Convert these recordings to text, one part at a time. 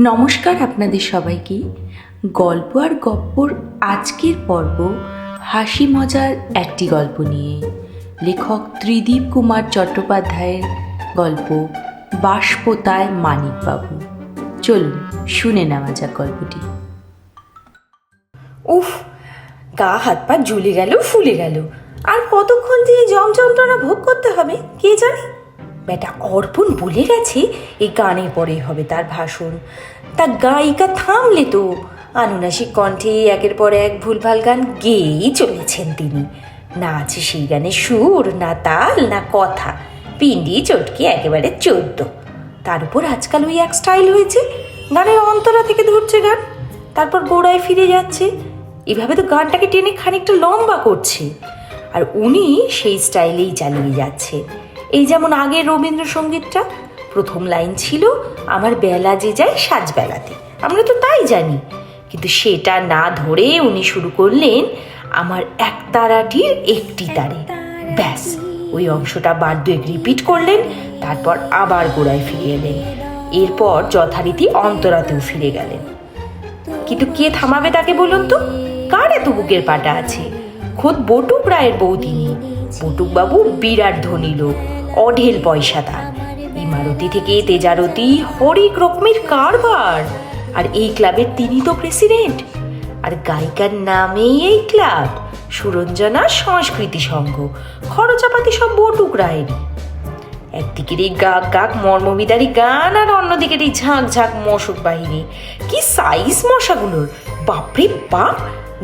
নমস্কার আপনাদের সবাইকে। গল্প আর গপ্পর আজকের পর্ব হাসি মজার একটি গল্প নিয়ে। লেখক ত্রিদীপ কুমার চট্টোপাধ্যায়ের গল্প বাসপোতায় মানিকবাবু। চলুন, শুনে নেওয়া যাক গল্পটি। উফ, গা হাত পা জ্বলে গেল, ফুলে গেল। আর কতক্ষণ জম যন্ত্রণা ভোগ করতে হবে, কে জানে? বেটা অর্পণ বলে গেছে? এই গানের পরেই হবে তার ভাষণ। তা গায়িকা থামলে তো। আনুনাসিক কণ্ঠে একের পর এক ভুলভাল গান গেয়েই চলেছেন তিনি। না আছে সেই গানের সুর, না তাল, না কথা। পিন্ডি চটকে একেবারে চোদ্দ। তার উপর আজকাল ওই এক স্টাইল হয়েছে। গানের অন্তরা থেকে ধরছে গান, তারপর গোড়ায় ফিরে যাচ্ছে। এভাবে তো গানটাকে টেনে খানিকটা লম্বা করছে। আর উনি সেই স্টাইলেই চালিয়ে যাচ্ছে। এই যেমন আগের রবীন্দ্রসঙ্গীতটা প্রথম লাইন ছিল, আমার বেলা যে যায় সাজবেলাতে। আমরা তো তাই জানি। কিন্তু সেটা না ধরে উনি শুরু করলেন আমার এক তারাটির একটি তারে। ব্যাস, ওই অংশটা বার দুয়েক রিপিট করলেন, তারপর আবার গোড়ায় ফিরে এলেন। এরপর যথারীতি অন্তরাতেও ফিরে গেলেন। কিন্তু কে থামাবে তাকে বলুন তো? কার এত বুকের পাটা আছে? খোদ বটুক রায়ের বউ তিনি। বটুক বাবু বিরাট ধনী লোক। অঢেল পয়সা তার ইমারতি থেকে তেজারতি হরেক রকমের কারবার। আর এই ক্লাবের তিনি তো প্রেসিডেন্ট। আর গায়িকার নামেই এই ক্লাব। সুরঞ্জনা সংস্কৃতি সংঘ। খরচাপাতি সব বটুক রায়েরই একদিকের এই গাক গাক মর্মবিদারি গান আর অন্যদিকের এই ঝাঁক ঝাঁক মশক বাহিনী। কি সাইজ মশাগুলোর। বাপরে বাপ,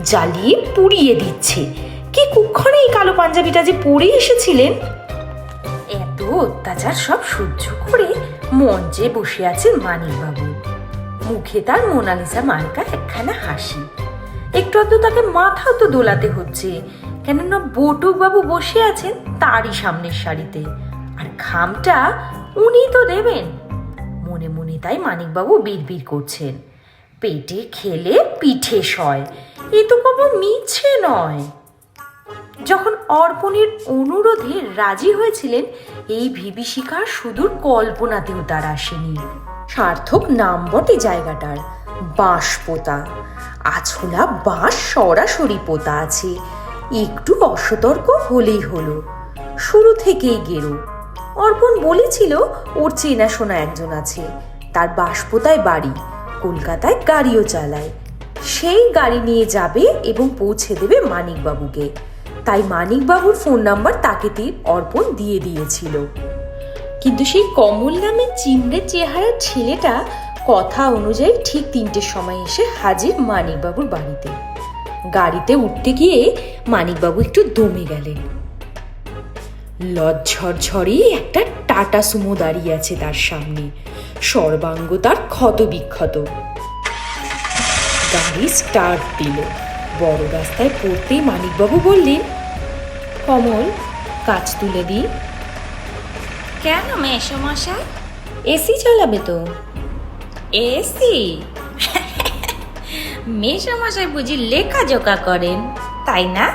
জ্বালিয়ে পুড়িয়ে দিচ্ছে। কি কুক্ষণে এই কালো পাঞ্জাবিটা যে পরে এসেছিলেন? এত অত্যাচার সব সহ্য করে মঞ্চে বসে আছেন মানিকবাবু। মুখে তার মোনালিসা মার্কা একখানা হাসি। একটু আধটু তাকে মাথাও তো দোলাতে হচ্ছে, কেননা বটুক বাবু বসে আছেন তারই সামনের সারিতে। আর খামটা উনি তো দেবেন। মনে মনে তাই মানিকবাবু বিড়বিড় করছেন। পেটে খেলে পিঠে সয়, এ তো কোনো মিছে নয়। যখন অর্পণের অনুরোধে রাজি হয়েছিলেন, এই বিভীষিকার সুদূর কল্পনাতেও তার আসেনি। সার্থক নাম বটে জায়গাটার বাঁশ পোতা আছলা, বাঁশ, সরাসরি পোতা আছে। একটু অসতর্ক হলেই হলো। শুরু থেকেই গেরো। অর্পণ বলেছিল, ওর চেনাশোনা একজন আছে। তার বাঁশপোতায় বাড়ি। কলকাতায় গাড়িও চালায়। সেই গাড়ি নিয়ে যাবে এবং পৌঁছে দেবে মানিকবাবুকে। তাই মানিকবাবুর ফোন নাম্বার তাকে তীর অর্পণ দিয়ে দিয়েছিল। কিন্তু সেই কমল নামের চিমড়ে চেহারার ছেলেটা কথা অনুযায়ী ঠিক তিনটের সময় এসে হাজির মানিকবাবুর বাড়িতে। গাড়িতে উঠতে গিয়ে মানিকবাবু একটু দমে গেলেন। লজ্ঝরঝরে একটা টাটা সুমো দাঁড়িয়ে আছে তার সামনে। সর্বাঙ্গ তার ক্ষত বিক্ষত গাড়ি স্টার্ট দিল। বড় রাস্তায় পড়তেই মানিকবাবু বললেন কমল কাজ তুলে দিই। কেন মেসমশাই এসি চালাবে তো। এসি মেসমশাই বুঝি লেখাজোকা করেন তাই না?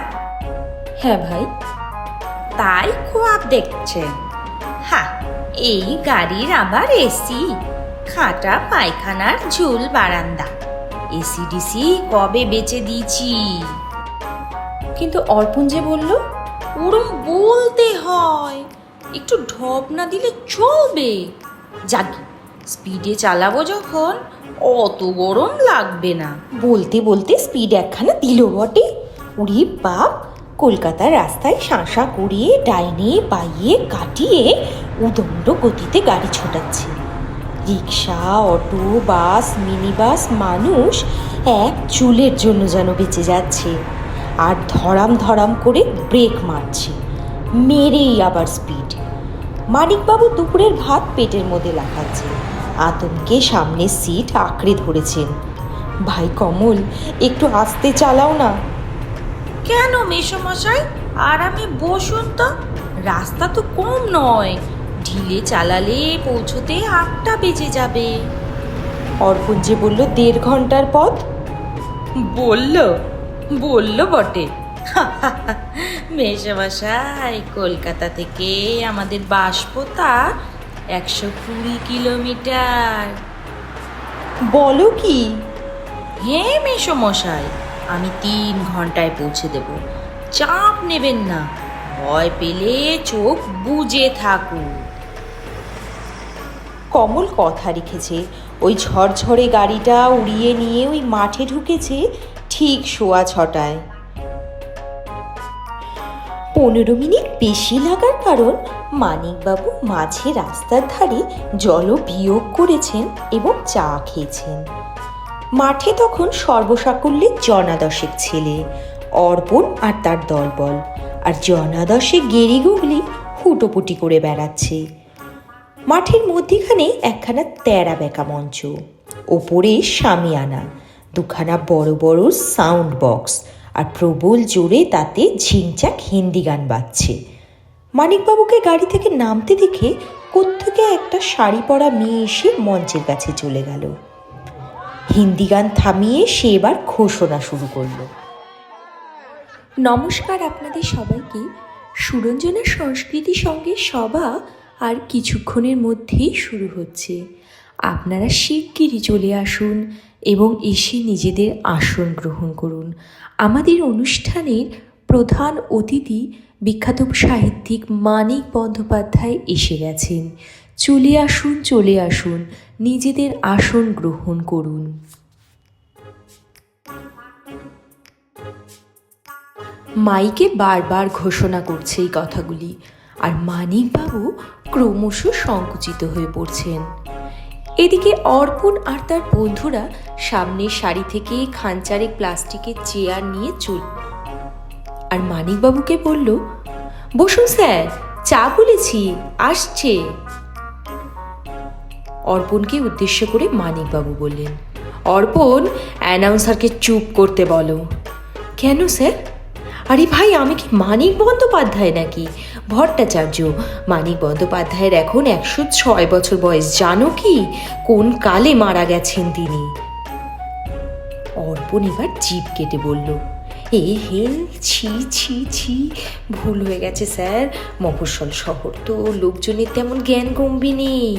হ্যাঁ ভাই। তাই খোয়াব দেখছেন। হা এই গাড়ির আবার এসি খাটা পায়খানার ঝুল বারান্দা। এসি ডিসি কবে বেচে দিয়েছি? কিন্তু অর্পণ যে বলল, ওরম বলতে হয়, একটু ঢপ না দিলে চলবে। যাক, স্পিডে চালাবো যখন, অত গরম লাগবে না। বলতে বলতে স্পিড একখানা দিল বটে। উড়ি বাপ, কলকাতার রাস্তায় শাঁসা করিয়ে, ডাইনে পাইয়ে কাটিয়ে উদণ্ড গতিতে গাড়ি ছোটাচ্ছে। রিক্সা অটো, বাস মিনি বাস মানুষ এক চুলের জন্য যেন বেঁচে যাচ্ছে আর ধরাম ধরাম করে ব্রেক মারছে, মেরেই আবার স্পিড মানিকবাবু দুপুরের ভাত পেটের মধ্যে লাগাচ্ছে আতঙ্কে সামনের সিট আঁকড়ে ধরেছেন। ভাই কমল, একটু আস্তে চালাও না। কেন মেসমশাই? আরামে বসুন তো। রাস্তা তো কম নয়। ঢিলে চালালে পৌঁছতে আটটা বেজে যাবে। অর্পণ যে বলল, দেড় ঘণ্টার পথ? বলল বলল বটে। মেসমশাই কলকাতা থেকে আমাদের বাসপোতা একশো কুড়ি কিলোমিটার। বলো কি? হ্যাঁ মেসমশাই আমি তিন ঘন্টায় পৌঁছে দেব। চাপ নেবেন না, ভয় পেলে চোখ বুজে থাকুন কমল কথা রেখেছে। ওই ঝরঝরে গাড়িটা উড়িয়ে নিয়ে ওই মাঠে ঢুকেছে ঠিক শোয়া ছটায়। পনেরো মিনিট বেশি লাগার কারণ মানিকবাবু মাঝে রাস্তার ধারে জল বিয়োগ করেছেন এবং চা খেয়েছেন। মাঠে তখন সর্বসাকুল্যে জনাদশেক ছেলে, অর্পণ আর তার দলবল। আর জনাদশে গেরি গুগলি হুটোপুটি করে বেড়াচ্ছে। মাঠের মধ্যিখানে একখানা তেরা বেঁকা মঞ্চ। ওপরে সামিয়ানা দুখানা বড় বড় সাউন্ড বক্স আর প্রবল জোরে তাতে ঝিংচাক হিন্দি গান বাজছে। মানিকবাবুকে গাড়ি থেকে নামতে দেখে কোত্থেকে একটা শাড়ি পরা মেয়ে এসে মঞ্চের কাছে চলে গেল। হিন্দি গান থামিয়ে সে এবার ঘোষণা শুরু করল। নমস্কার আপনাদের সবাইকে। সুরঞ্জনা সংস্কৃতি সঙ্গে সভা আর কিছুক্ষণের মধ্যেই শুরু হচ্ছে। আপনারা শিগগিরই চলে আসুন এবং এসে নিজেদের আসন গ্রহণ করুন। আমাদের অনুষ্ঠানের প্রধান অতিথি বিখ্যাত সাহিত্যিক মানিক বন্দ্যোপাধ্যায় এসে গেছেন। চলে আসুন চলে আসুন, নিজেদের আসন গ্রহণ করুন। মাইকে বারবার ঘোষণা করছে এই কথাগুলি। আর মানিকবাবু ক্রমশ সংকুচিত হয়ে পড়ছেন। এদিকে অর্পণ আর তার বন্ধুরা সামনের সারি থেকে খাঞ্চারে প্লাস্টিকের চেয়ার নিয়ে চল আর মানিকবাবুকে বলল, বসুন স্যার, চা বলেছি, আসছে। অর্পণকে উদ্দেশ্য করে মানিকবাবু বললেন, অর্পণ, অ্যানাউন্সারকে চুপ করতে বলো। কেন স্যার? আরে ভাই, আমি কি মানিক বন্দ্যোপাধ্যায় নাকি? ভট্টাচার্য, মানিক বন্দ্যোপাধ্যায়ের এখন একশো ছয় বছর বয়স, জানো কি? কোন কালে মারা গেছেন তিনি? অর্পণ এবার জিভ কেটে বলল, এ হে ছি ছি ছি, ভুল হয়ে গেছে স্যার। মফস্বল শহর তো লোকজনের তেমন জ্ঞান গম্ভী নেই।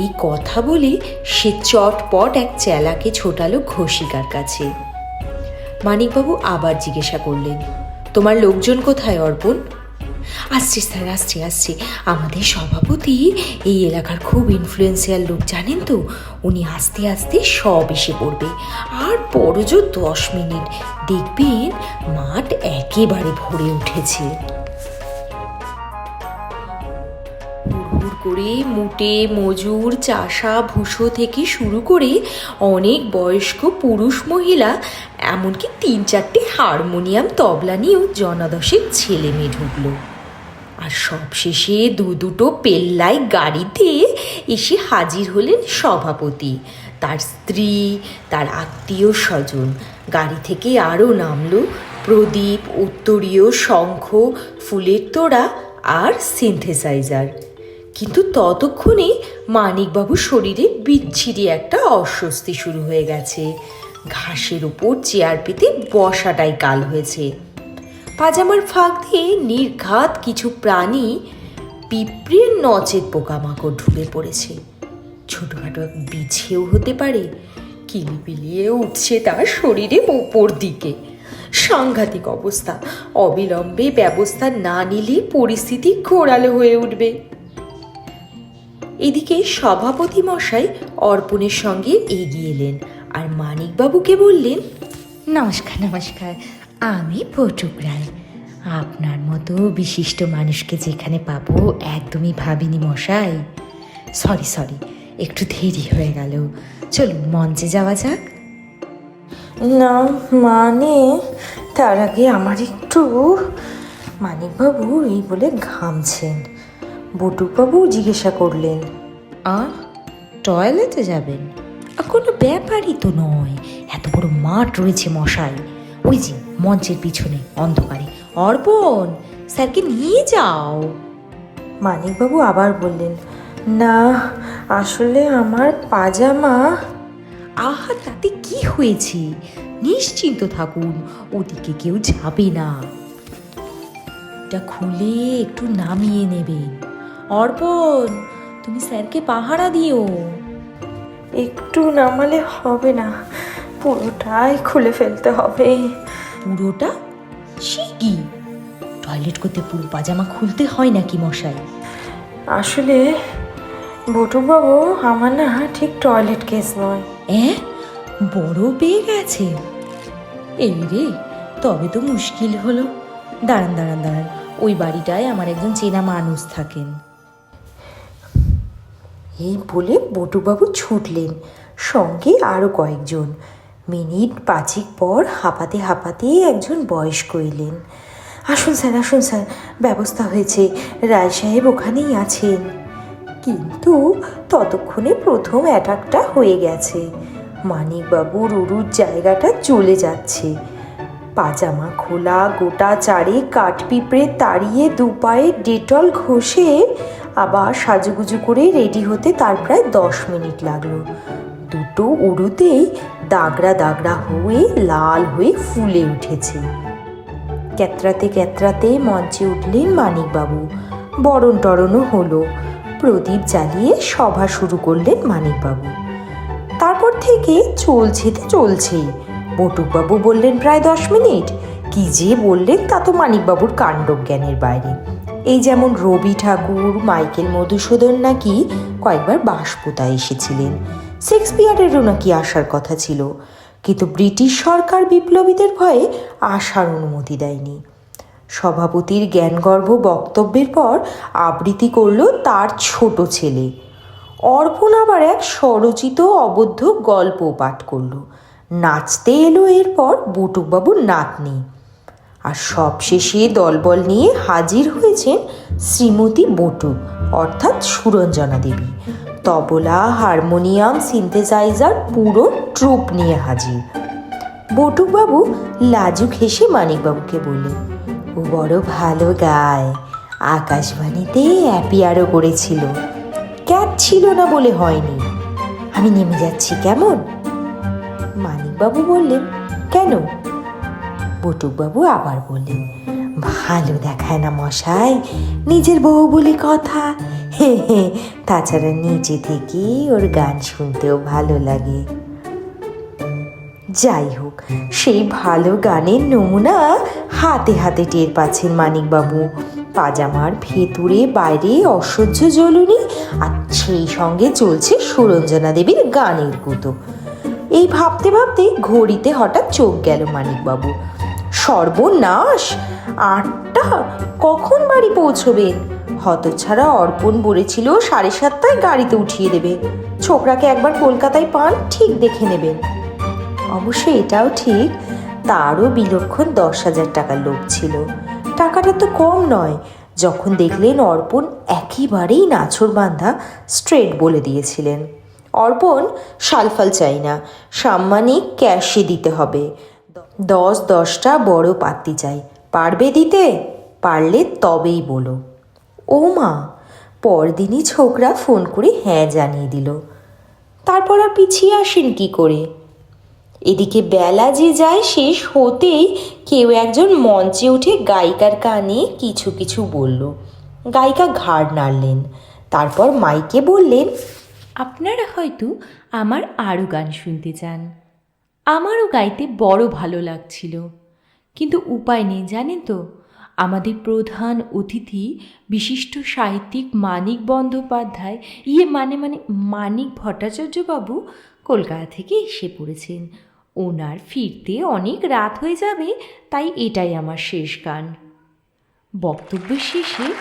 এই কথা বলে সে চটপট এক চেলাকে ছোটালো ঘোষিকার কাছে। মানিকবাবু আবার জিজ্ঞাসা করলেন, তোমার লোকজন কোথায় অর্পণ? আসছি স্যার, আসছি আসছি। আমাদের সভাপতি এই এলাকার খুব ইনফ্লুয়েন্সিয়াল লোক, জানেন তো? উনি আস্তে আস্তে সব এসে পড়বে। আর বড়জো দশ মিনিট। দেখবেন মাঠ একেবারে ভরে উঠেছে। করে মুটে, মজুর, চাষা, ভুষো থেকে শুরু করে অনেক বয়স্ক পুরুষ মহিলা এমনকি তিন চারটে হারমোনিয়াম তবলা নিয়েও জনাদশেক ছেলে মেয়ে ঢুকলো। আর সবশেষে দু দুটো পেল্লাই গাড়িতে এসে হাজির হলেন সভাপতি, তার স্ত্রী, তার আত্মীয় স্বজন। গাড়ি থেকে আরও নামল প্রদীপ, উত্তরীয় শঙ্খ, ফুলের তোড়া আর সিনথেসাইজার। কিন্তু ততক্ষণে মানিকবাবুর শরীরে বিচ্ছিরি একটা অস্বস্তি শুরু হয়ে গেছে। ঘাসের উপর চেয়ার পেতে বসাটাই কাল হয়েছে। পাজামার ফাঁক দিয়ে নির্ঘাত কিছু প্রাণী পিঁপড়ের নচের পোকামাকড় ঢুকে পড়েছে। ছোটোখাটো এক বিছেও হতে পারে, কিলিবিলিয়ে উঠছে তার শরীরে ওপর দিকে। সাংঘাতিক অবস্থা, অবিলম্বে ব্যবস্থা না নিলে পরিস্থিতি ঘোরালো হয়ে উঠবে। এদিকে সভাপতি মশাই অর্পণের সঙ্গে এগিয়ে এলেন। আর মানিকবাবুকে বললেন নমস্কার নমস্কার আমি পটুক রায় আপনার মতো বিশিষ্ট মানুষকে যেখানে পাবো একদমই ভাবিনি মশাই। সরি সরি একটু দেরি হয়ে গেল। চলুন মঞ্চে যাওয়া যাক। না মানে তার আগে আমার একটু মানিকবাবু এই বলে ঘামছেন। বটুকবাবু জিজ্ঞাসা করলেন আ টয়লেটে যাবেন? কোনো ব্যাপারই তো নয়। এত বড় মাঠ রয়েছে মশাই। ওই যে মঞ্চের পিছনে অন্ধকারে। অর্পণ স্যারকে নিয়ে যাও। মানিকবাবু আবার বললেন না আসলে আমার পাজামা আহা তাতে কি হয়েছে? নিশ্চিন্ত থাকুন ওদিকে কেউ যাবে না। এটা খুলে একটু নামিয়ে নেবেন। অর্পণ তুমি তুমি স্যারকে পাহারা দিও। একটু নামালে হবে না। পুরোটাই খুলে ফেলতে হবে। পুরোটা? সে কি? টয়লেট করতে পুরো পাজামা খুলতে হয় নাকি মশাই? আসলে বটুবাবু আমার না ঠিক টয়লেট কেস নয়। এ? বড় পেয়ে গেছে এই রে তবে তো মুশকিল হলো। দাঁড়ান দাঁড়ান দাঁড়ান। ওই বাড়িটায় আমার একজন চেনা মানুষ থাকেন। এই বলে বটুবাবু ছুটলেন। সঙ্গে আরও কয়েকজন। মিনিট পাঁচেক পর হাঁপাতে হাঁপাতে একজন বয়স্ক এলেন। আসুন স্যার আসুন স্যার, ব্যবস্থা হয়েছে। রায় সাহেব ওখানেই আছেন। কিন্তু ততক্ষণে প্রথম অ্যাটাকটা হয়ে গেছে। মানিকবাবুর উরুর জায়গাটা চলে যাচ্ছে। পাজামা খোলা, গোটা চারে কাঠ পিঁপড়ে তাড়িয়ে দুপায়ে ডেটল ঘষে আবার সাজুগুজু করে রেডি হতে তার প্রায় দশ মিনিট লাগল। দুটো উড়ুতেই দাগড়া দাগড়া হয়ে লাল হয়ে ফুলে উঠেছে। ক্যাতরাতে ক্যাতরাতে মঞ্চে উঠলেন মানিকবাবু। বরণ টরণও হলো। প্রদীপ জ্বালিয়ে সভা শুরু করলেন মানিকবাবু। তারপর থেকে চলছে তো চলছেই বটুকবাবু বললেন, প্রায় দশ মিনিট। কি যে বললেন তা তো মানিকবাবুর কাণ্ডজ্ঞানের বাইরে। এই যেমন রবি ঠাকুর, মাইকেল মধুসূদন নাকি কয়েকবার বাসপোতা এসেছিলেন। শেক্সপিয়ারেরও নাকি আসার কথা ছিল। কিন্তু ব্রিটিশ সরকার বিপ্লবীদের ভয়ে আসার অনুমতি দেয়নি। সভাপতির জ্ঞানগর্ভ বক্তব্যের পর আবৃত্তি করল তার ছোট ছেলে। অর্পণ আবার এক স্বরচিত অবদ্ধ গল্প পাঠ করল। নাচতে এলো এরপর বুটুকবাবুর নাতনি। আর সবশেষে দলবল নিয়ে হাজির হয়েছেন শ্রীমতী বটু, অর্থাৎ সুরঞ্জনা দেবী। তবলা, হারমোনিয়াম, সিনথেসাইজার, পুরো ট্রুপ নিয়ে হাজির। বটুকবাবু লাজুক হেসে মানিকবাবুকে বললেন, ও বড় ভালো গায়। আকাশবাণীতে অ্যাপিয়ারও করেছিল। ক্যাট ছিল না বলে হয়নি। আমি নেমে যাচ্ছি কেমন? মানিকবাবু বললেন, কেন? বটুকবাবু আবার বললেন ভালো দেখায় না মশাই, নিজের বউ বলে কথা। হে হে, তাছাড়া নিচে থেকে ওর গান শুনতেও ভালো লাগে। যাই হোক, সেই ভালো গানের নমুনা হাতে হাতে টের পাচ্ছেন মানিকবাবু। পাজামার ভেতরে, বাইরে অসহ্য জ্বলুনি আর সেই সঙ্গে চলছে সুরঞ্জনা দেবীর গানের কুতো এই ভাবতে ভাবতে ঘড়িতে হঠাৎ চোখ গেল মানিকবাবু সর্বনাশ! আটটা? কখন বাড়ি পৌঁছবেন হতছাড়া অর্পণ বলেছিল সাড়ে সাতটায় গাড়িতে উঠিয়ে দেবে। ছোকরাকে একবার কলকাতায় পান, ঠিক দেখে নেবেন অবশ্য এটাও ঠিক, তারও বিলক্ষণ দশ হাজার টাকার লোক ছিল। টাকাটা তো কম নয়। যখন দেখলেন অর্পণ একেবারেই নাছর বান্ধা, স্ট্রেট বলে দিয়েছিলেন। অর্পণ, সালফাল চাই না, সাম্মানিক ক্যাশে দিতে হবে। দশ দশটা বড় পাত্তি চাই। পারবে দিতে? পারলে তবেই বলো। ও মা, পরদিনই ছোকরা ফোন করে হ্যাঁ জানিয়ে দিল। তারপর আর পিছিয়ে আসেন কি করে? এদিকে বেলা যে যায় শেষ হতেই কেউ একজন মঞ্চে উঠে গায়িকার কানে কিছু কিছু বলল। গায়িকা ঘাড় নাড়লেন। তারপর মাইকে বললেন, আপনারা হয়তো আমার আরও গান শুনতে চান। আমারও গাইতে বড় ভালো লাগছিল। কিন্তু উপায় নেই, জানেন তো? আমাদের প্রধান অতিথি, বিশিষ্ট সাহিত্যিক মানিক বন্দ্যোপাধ্যায় ইয়ে মানে মানে মানিক ভট্টাচার্য বাবু কলকাতা থেকে এসে পড়েছেন। ওনার ফিরতে অনেক রাত হয়ে যাবে, তাই এটাই আমার শেষ গান। বক্তব্য শেষে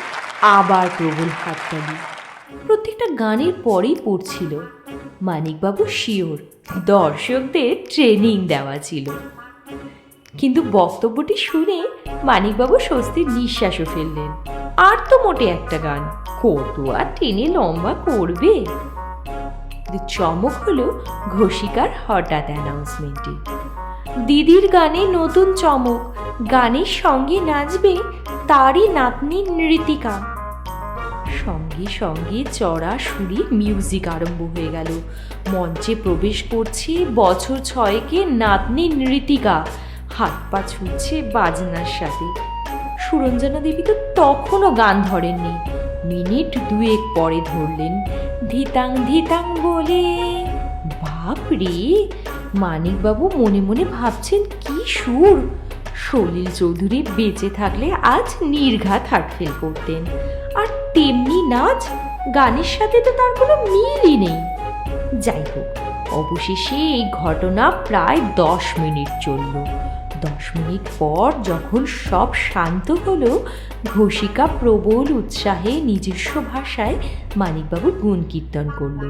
আবার প্রবল হাততালি। প্রত্যেকটা গানের পরেই পড়ছিল। মানিকবাবু শিওর, দর্শকদের ট্রেনিং দেওয়া ছিল। কিন্তু বক্তব্যটি শুনে মানিকবাবু স্বস্তির নিঃশ্বাসও ফেললেন। আর তো মোটে একটা গান কত আর টেনে লম্বা করবে। চমক হলো ঘোষিকার হঠাৎ অ্যানাউন্সমেন্টে দিদির গানে নতুন চমক, গানের সঙ্গে নাচবে তারই নাতনি নৃতিকা। সঙ্গে সঙ্গে চড়া সুরে মিউজিক আরম্ভ হয়ে গেল। মঞ্চে প্রবেশ করছে বছর ছয়েকে নাতনি নৃতিকা। হাত পা ছুটছে বাজনার সাথে। সুরঞ্জনা দেবী তো তখনও গান ধরেননি। মিনিট দুয়েক পরে ধরলেন। ধিতাং ধিতাং বলে, বাপ রে, মানিকবাবু মনে মনে ভাবছেন কি সুর? সলিল চৌধুরী বেঁচে থাকলে আজ নির্ঘাত হাটফেল করতেন। তেমনি নাচ, গানের সাথে তো তার কোনো মিলই নেই। যাই হোক, অবশেষে এই ঘটনা প্রায় দশ মিনিট চলল। দশ মিনিট পর যখন সব শান্ত হলো, ঘোষিকা প্রবল উৎসাহে নিজস্ব ভাষায় মানিকবাবু গুণ কীর্তন করল।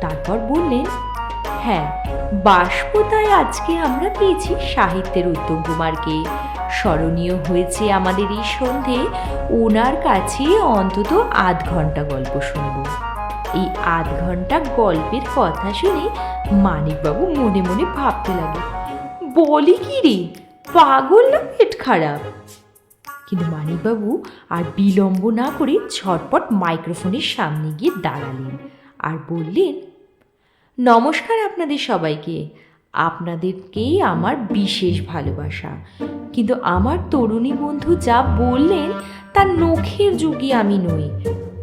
তারপর বললেন হ্যাঁ বাষ্পতায় আজকে আমরা পেয়েছি সাহিত্যের উত্তম কুমারকে। স্মরণীয় হয়েছে আমাদের এই সন্ধে। ওনার কাছে অন্তত আধ ঘণ্টা গল্প শুনব। এই আধ ঘণ্টা গল্পের কথা শুনে মানিকবাবু মনে মনে ভাবতে লাগে বলি কি রে, পাগল না পেট খারাপ? কিন্তু মানিকবাবু আর বিলম্ব না করে ঝটপট মাইক্রোফোনের সামনে গিয়ে দাঁড়ালেন আর বললেন, নমস্কার আপনাদের সবাইকে আপনাদেরকেই আমার বিশেষ ভালোবাসা। কিন্তু আমার তরুণী বন্ধু যা বললেন, তার নখের যুগে আমি নই।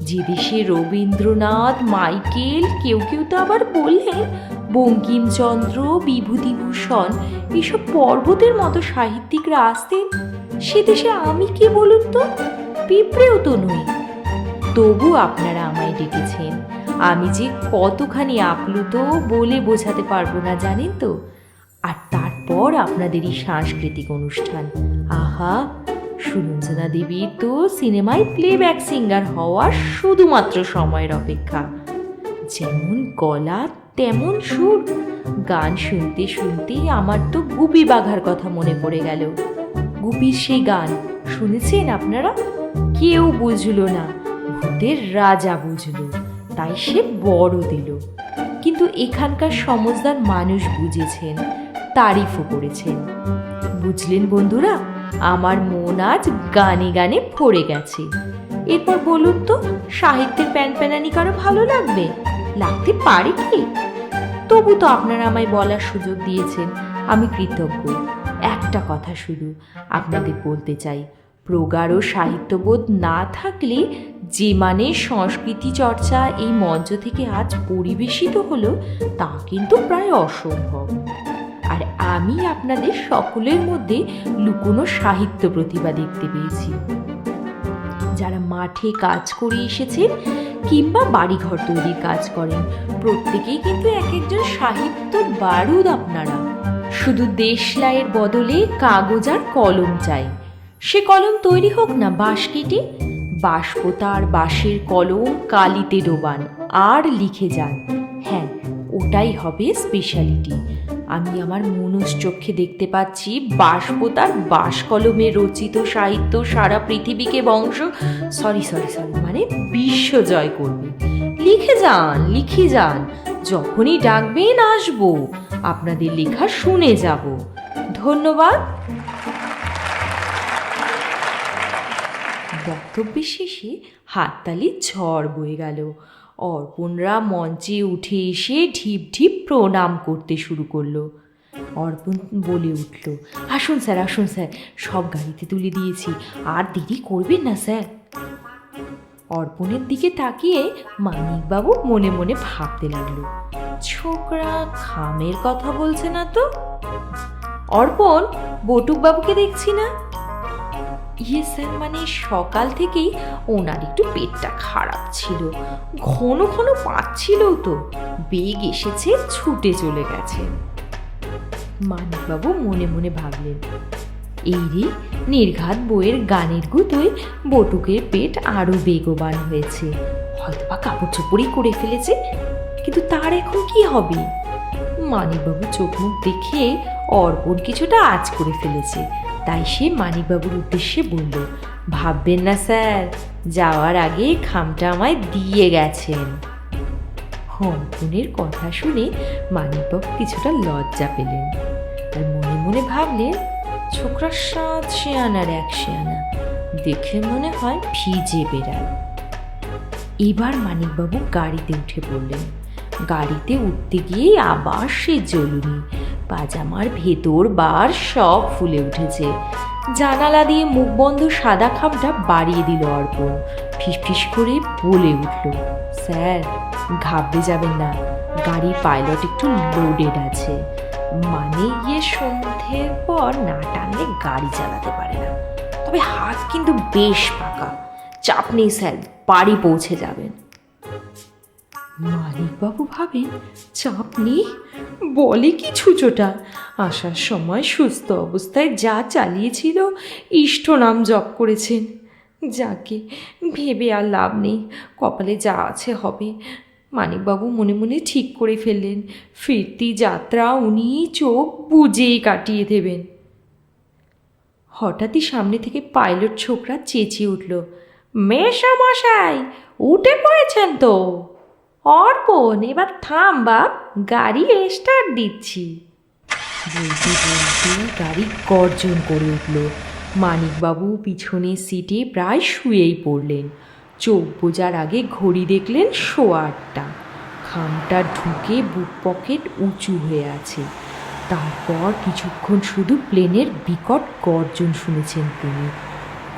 যে দেশে রবীন্দ্রনাথ, মাইকেল, কেউ কেউ তো আবার বললেন, বঙ্কিমচন্দ্র, বিভূতিভূষণ, এসব পর্বতের মতো সাহিত্যিকরা আসতেন, সে দেশে আমি কে বলুন তো? পিঁপড়েও তো নই। তবু আপনারা আমায় ডেকেছেন। আমি যে কতখানি আপ্লুত বলে বোঝাতে পারব না, জানেন তো? আর তারপর আপনাদের এই সাংস্কৃতিক অনুষ্ঠান। আহা সুরঞ্জনা দেবীর তো সিনেমায় প্লেব্যাক সিঙ্গার হওয়ার শুধুমাত্র সময়ের অপেক্ষা। যেমন গলা, তেমন সুর। গান শুনতে শুনতে আমার তো গুপি বাঘার কথা মনে পড়ে গেল। গুপির সেই গান, শুনেছেন আপনারা? কেউ বুঝলো না, ভূতের রাজা বুঝলো। তাই সে বড় দিল। কিন্তু এখানকার সমজদার মানুষ বুঝেছেন, তারিফও করেছেন। বুঝলেন বন্ধুরা, আমার মন আজ গানে গানে ভরে গেছে। এরপর বলুন তো, সাহিত্যের প্যান প্যানানি কারও ভালো লাগবে? লাগতে পারে কি? তবু তো আপনারা আমায় বলার সুযোগ দিয়েছেন, আমি কৃতজ্ঞ। একটা কথা শুধু আপনাদের বলতে চাই প্রগাঢ় সাহিত্যবোধ না থাকলে যে মানে সংস্কৃতি চর্চা এই মঞ্চ থেকে আজ পরিবেশিত হলো, তা কিন্তু প্রায় অসম্ভব। আর আমি আপনাদের সকলের মধ্যে লুকোনো সাহিত্য প্রতিভা দেখতে পেয়েছি। যারা মাঠে কাজ করে এসেছেন কিংবা বাড়িঘর তৈরির কাজ করেন, প্রত্যেকেই কিন্তু এক একজন সাহিত্য বারুদ আপনারা। শুধু দেশলাইয়ের বদলে কাগজ আর কলম চাই। সে কলম তৈরি হোক না বাঁশ কেটে বাঁশপোতার বাঁশের কলম কালিতে ডোবান, আর লিখে যান। হ্যাঁ ওটাই হবে স্পেশালিটি আমি আমার মনুষ চক্ষে দেখতে পাচ্ছি বাঁশপোতার বাঁশ কলমে রচিত সাহিত্য সারা পৃথিবীকে বংশ সরি সরি সরি মানে বিশ্ব জয় করবে। লিখে যান লিখে যান, যখনই ডাকবেন আসব, আপনাদের লেখা শুনে যাব। ধন্যবাদ। বক্তব্যের শেষে হাততালি ঝড় বয়ে গেল। অর্পণরা মঞ্চে উঠে এসে ঢিপ ঢিপ প্রণাম করতে শুরু করল। অর্পণ বলে উঠল, আসুন স্যার আসুন স্যার, সব গাড়িতে তুলে দিয়েছি। আর দেরি করবেন না স্যার। অর্পণের দিকে তাকিয়ে মানিকবাবু মনে মনে ভাবতে লাগল, ছোকরা খামের কথা বলছে না তো? অর্পণ বটুকবাবুকে দেখছি না। ইয়ে স্যার মানে সকাল থেকেই ওনার একটু পেটটা খারাপ ছিল। ঘন ঘন পাচ্ছিল তো। বেগ এসেছে, ছুটে চলে গেছে। মানিকবাবু মনে মনে ভাবলেন, এই রে, নির্ঘাত বইয়ের গানের গুতোয় বটুকের পেট আরও বেগবান হয়েছে। হয়তোবা কাপড় চোপড়ই করে ফেলেছে, কিন্তু তার এখন কি হবে? মানিকবাবু চোখ মুখ দেখে অর্পণ কিছুটা আজ করে ফেলেছে। তাই সে মানিকবাবুর উদ্দেশ্যে বলল, ভাববেন না স্যার, যাওয়ার আগে খামটা আমায় দিয়ে গেছেন। অর্পণের কথা শুনে মানিকবাবু কিছুটা লজ্জা পেলেন। আর মনে মনে ভাবলেন, ছোকরার সাত শেয়ানার এক শেয়ানা, দেখে মনে হয় ভিজে বেড়ায় এবার মানিকবাবু গাড়িতে উঠে পড়লেন। গাড়িতে উঠতে গিয়ে আবার সে জ্বলুনি। পাজামার ভেতর বার সব ফুলে উঠেছে। জানালা দিয়ে মুখ বন্ধ সাদা খামটা বাড়িয়ে দিল অর্পণ। ফিসফিস করে বলে উঠল, স্যার, ঘাবড়ে যাবেন না গাড়ির পাইলট একটু লোডেড আছে। মানে ইয়ে সন্ধ্যের পর না টানলে গাড়ি চালাতে পারে না। তবে হাত কিন্তু বেশ পাকা। চাপ নেই, স্যার, বাড়ি পৌঁছে যাবেন। মালিকবাবু ভাবেন, চাপ নেই। বলে কি ছুচোটা? আসার সময় সুস্থ অবস্থায় যা চালিয়েছিল, ইষ্ট নাম জপ করেছেন। যাকে ভেবে আর লাভ নেই, কপালে যা আছে হবে। মানিকবাবু মনে মনে ঠিক করে ফেললেন, ফিরতি যাত্রা উনি চোখ বুঝেই কাটিয়ে দেবেন। হঠাৎই সামনে থেকে পাইলট ছোকরা চেঁচিয়ে উঠল মেশা মশাই উঠে পড়েছেন তো? অর্পণ, এবার থাম বাপ, গাড়ি স্টার্ট দিচ্ছি। বলতে বলতে গাড়ি গর্জন করে উঠল। মানিকবাবু পিছনের সিটে প্রায় শুয়েই পড়লেন। চোখ বোঝার আগে ঘড়ি দেখলেন শো আটটা। খামটা ঢুকে বুক পকেট উঁচু হয়ে আছে। তারপর কিছুক্ষণ শুধু প্লেনের বিকট গর্জন শুনেছেন তিনি।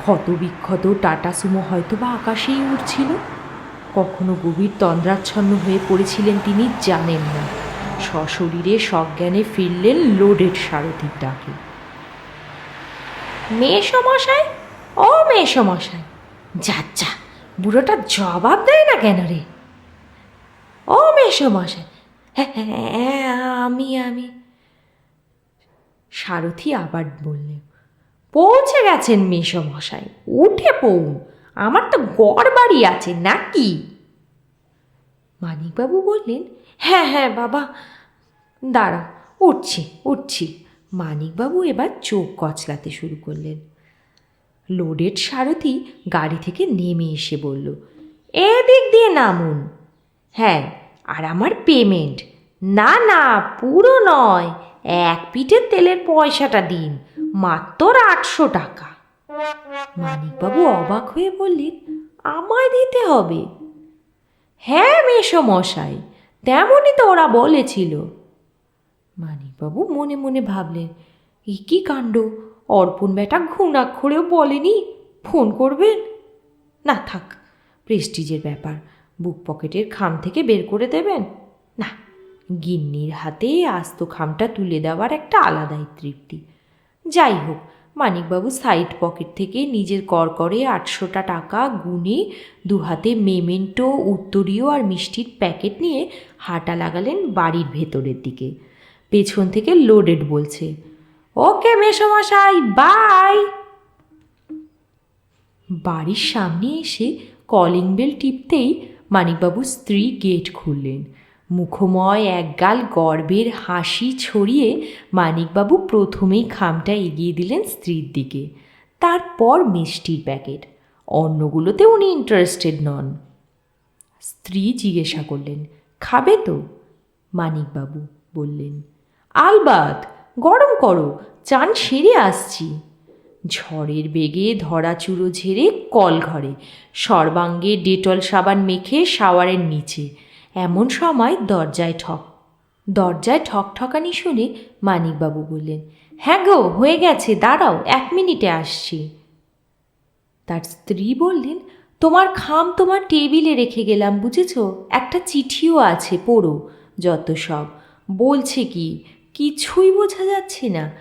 ক্ষতবিক্ষত টাটা সুমো হয়তো বা আকাশেই উঠছিল কখনো গভীর তন্দ্রাচ্ছন্ন হয়ে পড়েছিলেন তিনি, জানেন না। সশরীরে সজ্ঞানে ফিরলেন লোডেড সারথির ডাকে মেয়ে সমস্যায় ও মেয়ে সমস্যায় যা, বুড়োটা জবাব দেয় না কেন রে? ও মেয়ে সমস্যায় হ্যাঁ হ্যাঁ আমি আমি। সারথি আবার বললেন পৌঁছে গেছেন মেসমশাই উঠে পৌন আমার তো গড় বাড়ি আছে, নাকি? মানিকবাবু বললেন হ্যাঁ হ্যাঁ বাবা। দাঁড়া উঠছি উঠছি। মানিকবাবু এবার চোখ কচলাতে শুরু করলেন। লোডেড সারথি গাড়ি থেকে নেমে এসে বলল, এদিক দিয়ে নামুন। হ্যাঁ আর আমার পেমেন্ট? না না, পুরো নয়। এক পিঠের তেলের পয়সাটা দিন, মাত্র আটশো টাকা। মানিকবাবু অবাক হয়ে বললেন, আমায় দিতে হবে? হ্যাঁ মেশো মশাই, তেমনই তো ওরা বলেছিল। মানিকবাবু মনে মনে ভাবলেন, এ কি কাণ্ড? অর্পণ বেটা ঘুণাক্ষরেও বলেনি? ফোন করবেন? না থাক, প্রেস্টিজের ব্যাপার, বুক পকেটের খাম থেকে বের করে দেবেন? না, গিন্নির হাতে আস্ত খামটা তুলে দেওয়ার একটা আলাদাই তৃপ্তি। যাই হোক মানিকবাবু সাইড পকেট থেকে নিজের করকরে আটশোটা টাকা গুনে দুহাতে মেমেন্টো, উত্তরীয় আর মিষ্টির প্যাকেট নিয়ে হাঁটা লাগালেন বাড়ির ভেতরের দিকে। পেছন থেকে লোডেড বলছে, ওকে মেসমশাই বাই! বাড়ির সামনে এসে কলিং বেল টিপতেই মানিকবাবুর স্ত্রী গেট খুললেন। মুখময় একগাল গর্বের হাসি ছড়িয়ে মানিকবাবু প্রথমেই খামটা এগিয়ে দিলেন স্ত্রীর দিকে। তারপর মিষ্টির প্যাকেট। অন্যগুলোতে উনি ইন্টারেস্টেড নন। স্ত্রী জিজ্ঞাসা করলেন, খাবে তো? মানিকবাবু বললেন, আলবাত, গরম করো, চান সেরে আসছি। ঝড়ের বেগে ধরা চুরো ঝেড়ে কল ঘরে সর্বাঙ্গে ডেটল সাবান মেখে শাওয়ারের নিচে এমন সময় দরজায় ঠক। দরজায় ঠক ঠকানি শুনে মানিকবাবু বললেন হ্যাঁ গো, হয়ে গেছে, দাঁড়াও, এক মিনিটে আসছি। তার স্ত্রী বললেন, তোমার খাম তোমার টেবিলে রেখে গেলাম, বুঝেছ? একটা চিঠিও আছে, পড়ো, যত সব। বলছে কি, কিছুই বোঝা যাচ্ছে না।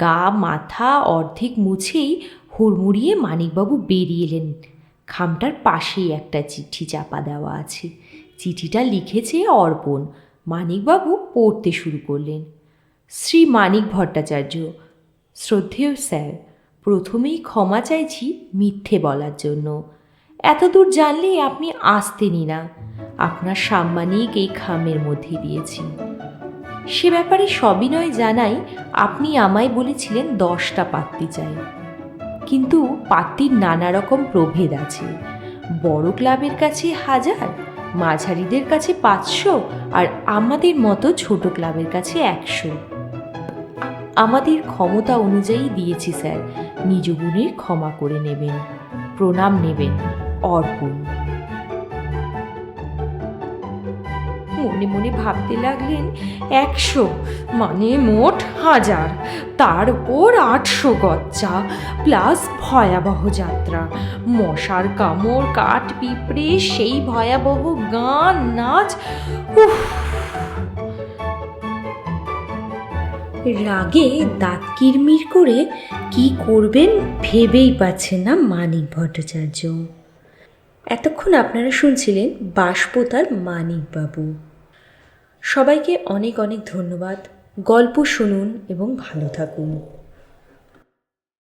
গা, মাথা অর্ধেক মুছেই হুড়মুড়িয়ে মানিকবাবু বেরিয়ে এলেন। খামটার পাশেই একটা চিঠি চাপা দেওয়া আছে। চিঠিটা লিখেছে অর্পণ। মানিকবাবু পড়তে শুরু করলেন। শ্রী মানিক ভট্টাচার্য, শ্রদ্ধেয় স্যার, প্রথমেই ক্ষমা চাইছি মিথ্যে বলার জন্য। এতদূর জানলে আপনি আসতেনই না আপনার সাম্মানিক এই খামের মধ্যে দিয়েছি। সে ব্যাপারে সবিনয় জানাই আপনি আমায় বলেছিলেন দশটা পাত্তি চাই। কিন্তু পাত্তির নানা রকম প্রভেদ আছে। বড় ক্লাবের কাছে হাজার মাঝারিদের কাছে পাঁচশো আর আমাদের মতো ছোট ক্লাবের কাছে একশো। আমাদের ক্ষমতা অনুযায়ী দিয়েছি, স্যার। নিজ গুণের ক্ষমা করে নেবেন। প্রণাম নেবেন। অর্পণ। মনে মনে ভাবতে লাগলেন, একশো মানে মোট হাজার। তার উপর আটশো গচ্চা প্লাস ভয়াবহ যাত্রা। মশার কামড়, কাঠ পিঁপড়ে, সেই ভয়াবহ গান, নাচ, উফ! রাগে দাঁত কিরমির করে কি করবেন ভেবেই পাচ্ছেন না মানিক ভট্টাচার্য। এতক্ষণ আপনারা শুনছিলেন বাসপোতার মানিকবাবু। সবাইকে অনেক অনেক ধন্যবাদ। গল্প শুনুন এবং ভালো থাকুন।